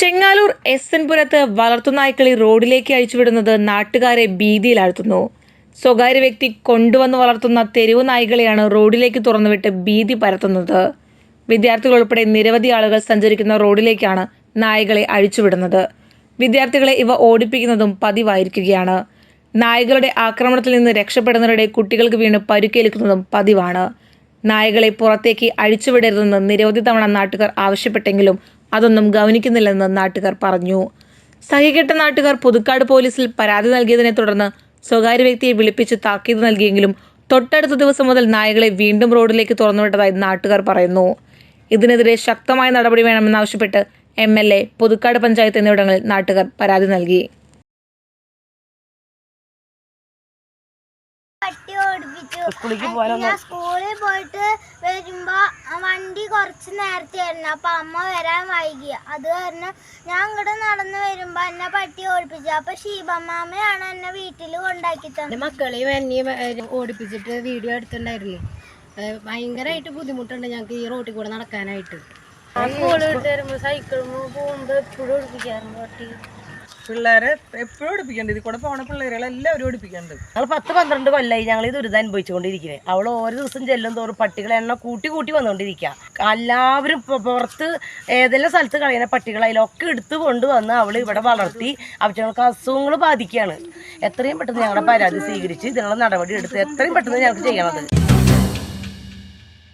Chengaloor S N പുരത്ത് വളർത്തുനായ്ക്കളെ റോഡിലേക്ക് അഴിച്ചുവിടുന്നത് നാട്ടുകാരെ ഭീതിയിലാഴ്ത്തുന്നു. സ്വകാര്യ വ്യക്തി കൊണ്ടുവന്ന് വളർത്തുന്ന തെരുവു നായ്ക്കളെയാണ് റോഡിലേക്ക് തുറന്നുവിട്ട് ഭീതി പരത്തുന്നത്. വിദ്യാർത്ഥികൾ ഉൾപ്പെടെ നിരവധി ആളുകൾ സഞ്ചരിക്കുന്ന റോഡിലേക്കാണ് നായകളെ അഴിച്ചുവിടുന്നത്. വിദ്യാർത്ഥികളെ ഇവ ഓടിപ്പിക്കുന്നതും പതിവായിരിക്കുകയാണ്. നായകളുടെ ആക്രമണത്തിൽ നിന്ന് രക്ഷപ്പെടുന്നവരുടെ കുട്ടികൾക്ക് വീണ് പരുക്കേൽക്കുന്നതും പതിവാണ്. നായകളെ പുറത്തേക്ക് അഴിച്ചുവിടരുതെന്ന് നിരവധി തവണ നാട്ടുകാർ ആവശ്യപ്പെട്ടെങ്കിലും അതൊന്നും ഗൗനിക്കുന്നില്ലെന്ന് നാട്ടുകാർ പറഞ്ഞു. സഹികെട്ട നാട്ടുകാർ പുതുക്കാട് പോലീസിൽ പരാതി നൽകിയതിനെ തുടർന്ന് സ്വകാര്യ വ്യക്തിയെ വിളിപ്പിച്ച് താക്കീത് നൽകിയെങ്കിലും തൊട്ടടുത്ത ദിവസം മുതൽ നായകളെ വീണ്ടും റോഡിലേക്ക് തുറന്നുവിട്ടതായി നാട്ടുകാർ പറയുന്നു. ഇതിനെതിരെ ശക്തമായ നടപടി വേണമെന്നാവശ്യപ്പെട്ട് M L A Puthukkad panchayat എന്നിവിടങ്ങളിൽ നാട്ടുകാർ പരാതി നൽകി. സ്കൂളിൽ പോയിട്ട് വണ്ടി കുറച്ച് നേരത്തെ ആയിരുന്നു അപ്പൊ അമ്മ വരാൻ വൈകി. അത് കാരണം ഞാൻ ഇങ്ങോട്ട് നടന്നു വരുമ്പോ എന്നെ പട്ടി ഓടിപ്പിച്ചു. അപ്പൊ ഷീബമ്മാമയാണ് എന്നെ വീട്ടിൽ കൊണ്ടാക്കി തന്നത് എന്റെ മക്കളെയും എന്നെയും ഓടിപ്പിച്ചിട്ട് വീഡിയോ എടുത്തിട്ടുണ്ടായിരുന്നു. ഭയങ്കരമായിട്ട് ബുദ്ധിമുട്ടുണ്ട് ഞങ്ങൾക്ക് ഈ റോട്ടിൽ കൂടെ നടക്കാനായിട്ട്. സ്കൂളിൽ വിട്ട് വരുമ്പോൾ സൈക്കിളും പോകുമ്പോൾ എപ്പോഴും ഓടിപ്പിക്കാറുണ്ട് പട്ടി. പിള്ളേരെ എപ്പോഴും ഓടിപ്പിക്കേണ്ടത് ഇതിൽ കൂടെ പോണ പിള്ളേരെ ഓടിപ്പിക്കേണ്ടത് ഓടിപ്പിക്കണ്ട്. ഞങ്ങൾ പത്ത് പന്ത്രണ്ട് കൊല്ലായി ഞങ്ങൾ ഈ ദുരിതം അനുഭവിച്ചുകൊണ്ടിരിക്കുന്നത് അവൾ ഓരോ ദിവസം ചെല്ലും തോറും പട്ടികളെ എണ്ണ കൂട്ടി കൂട്ടി വന്നുകൊണ്ടിരിക്കുക എല്ലാവരും പുറത്ത് ഏതെല്ലാം സ്ഥലത്ത് കളയുന്ന പട്ടികളതിലൊക്കെ എടുത്തു കൊണ്ടുവന്ന് അവൾ ഇവിടെ വളർത്തി അവറ്റങ്ങൾക്ക് അസുഖങ്ങൾ ബാധിക്കുകയാണ് എത്രയും പെട്ടെന്ന് ഞങ്ങളുടെ പരാതി സ്വീകരിച്ച് ഇതിനുള്ള നടപടി എടുത്ത് എത്രയും പെട്ടെന്ന് ഞങ്ങൾക്ക് ചെയ്യണത്.